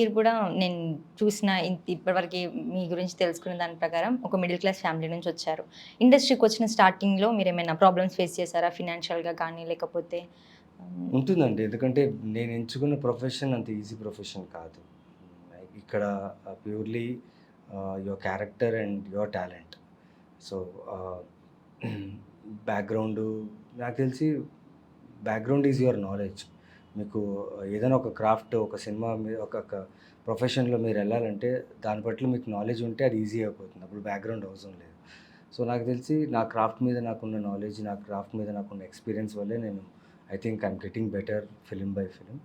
మీరు కూడా నేను చూసిన ఇప్పటివరకు మీ గురించి తెలుసుకున్న దాని ప్రకారం ఒక మిడిల్ క్లాస్ ఫ్యామిలీ నుంచి వచ్చారు. ఇండస్ట్రీకి వచ్చిన స్టార్టింగ్లో మీరు ఏమైనా ప్రాబ్లమ్స్ ఫేస్ చేశారా? ఫినాన్షియల్గా కానీ లేకపోతే ఉంటుందండి. ఎందుకంటే నేను ఎంచుకున్న ప్రొఫెషన్ అంత ఈజీ ప్రొఫెషన్ కాదు. ఇక్కడ purely your character and your talent so background నాకు తెలిసి బ్యాక్గ్రౌండ్ ఈజ్ యువర్ నాలెడ్జ్ మీకు ఏదైనా ఒక క్రాఫ్ట్ ఒక సినిమా మీద ఒక ప్రొఫెషన్లో మీరు వెళ్ళాలంటే దాని పట్ల మీకు నాలెడ్జ్ ఉంటే అది ఈజీ అయిపోతుంది. అప్పుడు బ్యాక్గ్రౌండ్ అవసరం లేదు. సో నాకు తెలిసి నా క్రాఫ్ట్ మీద నాకున్న నాలెడ్జ్ నా క్రాఫ్ట్ మీద నాకున్న ఎక్స్పీరియన్స్ వల్లే నేను I think I'm getting better film by film.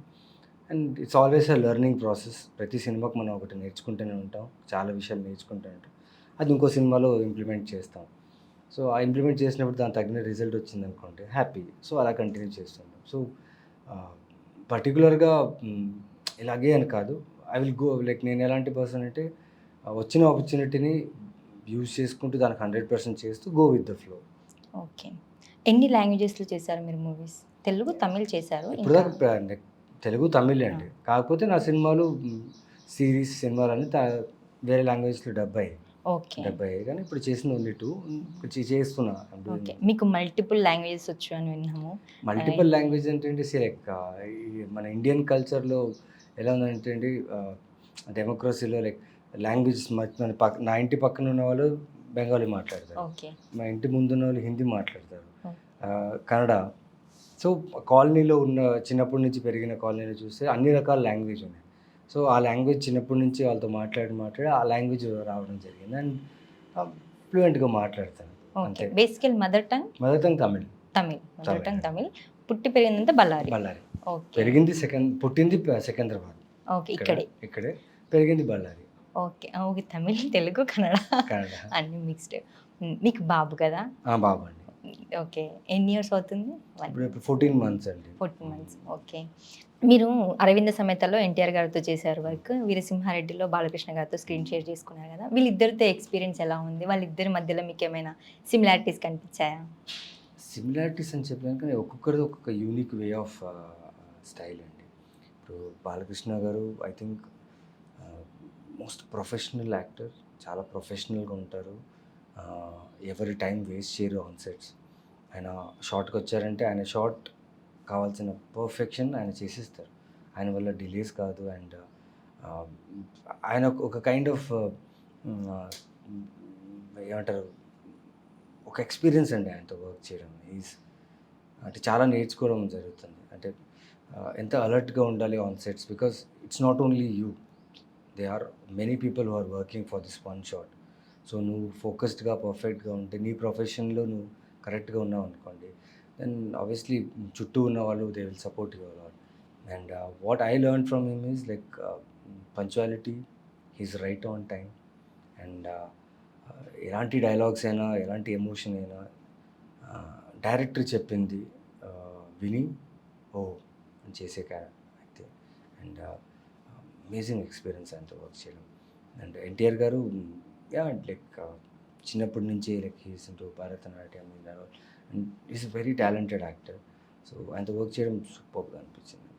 And it's always a learning process. ప్రతి సినిమాకు మనం ఒకటి నేర్చుకుంటూనే ఉంటాం. చాలా విషయాలు నేర్చుకుంటూ ఉంటాం. అది ఇంకో సినిమాలో ఇంప్లిమెంట్ చేస్తాం. సో ఆ ఇంప్లిమెంట్ చేసినప్పుడు దాని తగిన రిజల్ట్ వచ్చింది అనుకోండి హ్యాపీ. సో అలా కంటిన్యూ చేస్తుంటాం. సో పర్టికులర్గా ఇలాగే అని కాదు. ఐ విల్ గో లైక్ నేను ఎలాంటి పర్సన్ అంటే వచ్చిన ఆపర్చునిటీని యూజ్ చేసుకుంటూ దానికి హండ్రెడ్ పర్సెంట్ చేస్తూ go with the flow okay ఎన్ని లాంగ్వేజెస్లో చేశారు మీరు మూవీస్ తెలుగు తమిళ్ చేశారు ఇప్పుడు తెలుగు తమిళ్ అండి. కాకపోతే నా సినిమాలు సిరీస్ సినిమాలు అన్ని వేరే లాంగ్వేజ్లో డెబ్బై ఓకే డెబ్బై కానీ ఇప్పుడు చేసిన ఓన్లీ టూ. చేస్తున్నా. ఓకే. మీకు మల్టిపుల్ లాంగ్వేజెస్ వచ్చు అని విన్నాము. మల్టిపుల్ లాంగ్వేజ్ అంటే లైక్ మన ఇండియన్ కల్చర్లో ఎలా ఉందంటే డెమోక్రసీలో లైక్ లాంగ్వేజ్ మన పక్క నా ఇంటి పక్కన ఉన్న వాళ్ళు బెంగాలీ మాట్లాడతారు. మా ఇంటి ముందున్న వాళ్ళు హిందీ మాట్లాడతారు. కన్నడ. సో కాలనీలో ఉన్న చిన్నప్పటి నుంచి పెరిగిన కాలనీలో చూస్తే అన్ని రకాల లాంగ్వేజ్ ఉన్నాయి. సో ఆ లాంగ్వేజ్ చిన్నప్పటి నుంచి వాళ్ళతో మాట్లాడి మాట్లాడి ఆ లాంగ్వేజ్ రావడం జరిగింది. అండ్ ఫ్లూయెంట్గా మాట్లాడతాను. ఓకే. అంతే. Basically mother tongue? Mother tongue Tamil. Tamil. Mother tongue Tamil. పుట్టి పెరిగిందంతా బళ్ళారి. బళ్ళారి. పెరిగింది సెకండ్ పుట్టింది సికింద్రాబాద్. ఓకే ఇక్కడ ఇక్కడే. పెరిగింది బళ్ళారి. ఓకే. ఓకే. తమిళ్ తెలుగు కన్నడ కన్నడ. అన్ని మిక్స్డ్ మీకు బాబు కదా? బాబు అండి. ఓకే. ఎన్ని ఇయర్స్ అవుతుంది? ఫోర్టీన్ మంత్స్ అండి. Fourteen months okay. మీరు అరవింద సమేతలో ఎన్టీఆర్ గారితో చేశారు వర్క్. వీరసింహారెడ్డిలో బాలకృష్ణ గారితో స్క్రీన్ షేర్ చేసుకున్నారు కదా. వీళ్ళిద్దరితో ఎక్స్పీరియన్స్ ఎలా ఉంది? వాళ్ళిద్దరి మధ్యలో మీకు ఏమైనా సిమిలారిటీస్ కనిపించాయా? సిమిలారిటీస్ అని చెప్పాను కానీ ఒక్కొక్కరిది ఒక్కొక్క యూనిక్ వే ఆఫ్ స్టైల్ అండి. ఇప్పుడు Balakrishna garu I think most professional actor చాలా ప్రొఫెషనల్గా ఉంటారు. ఎవరి టైం వేస్ట్ చేయరు ఆన్ సెట్స్. ఆయన షార్ట్కి వచ్చారంటే ఆయన షార్ట్ కావాల్సిన పర్ఫెక్షన్ ఆయన చేసిస్తారు. ఆయన వల్ల డిలేస్ కాదు అండ్ ఆయన ఒక- కైండ్ ఆఫ్ ఏమంటారు ఒక ఎక్స్పీరియన్స్ అండి ఆయనతో వర్క్ చేయడం. ఈజ్ అంటే చాలా నేర్చుకోవడం జరుగుతుంది. అంటే ఎంత అలర్ట్గా ఉండాలి on sets? Because it's not only you they are many people who are working for this one shot so నువ్వు ఫోకస్డ్గా పర్ఫెక్ట్గా ఉంటే నీ ప్రొఫెషన్లో నువ్వు కరెక్ట్గా ఉన్నావు అనుకోండి దెన్ ఆబ్వియస్లీ చుట్టూ ఉన్న వాళ్ళు they will support your a lot and what I learn from him is like punctuality he's right on time and ఎలాంటి డైలాగ్స్ అయినా ఎలాంటి ఎమోషన్ అయినా uh, డైరెక్టర్ చెప్పింది uh, విని ఓ అని చేసే క్యా అయితే. అండ్ అమేజింగ్ ఎక్స్పీరియన్స్ ఆయనతో వర్క్ చేయడం. And NTR garu like uh, చిన్నప్పటి నుంచి like he's into Bharatanatyam and is very talented actor so ఆయనతో వర్క్ చేయడం సూపర్గా అనిపించింది.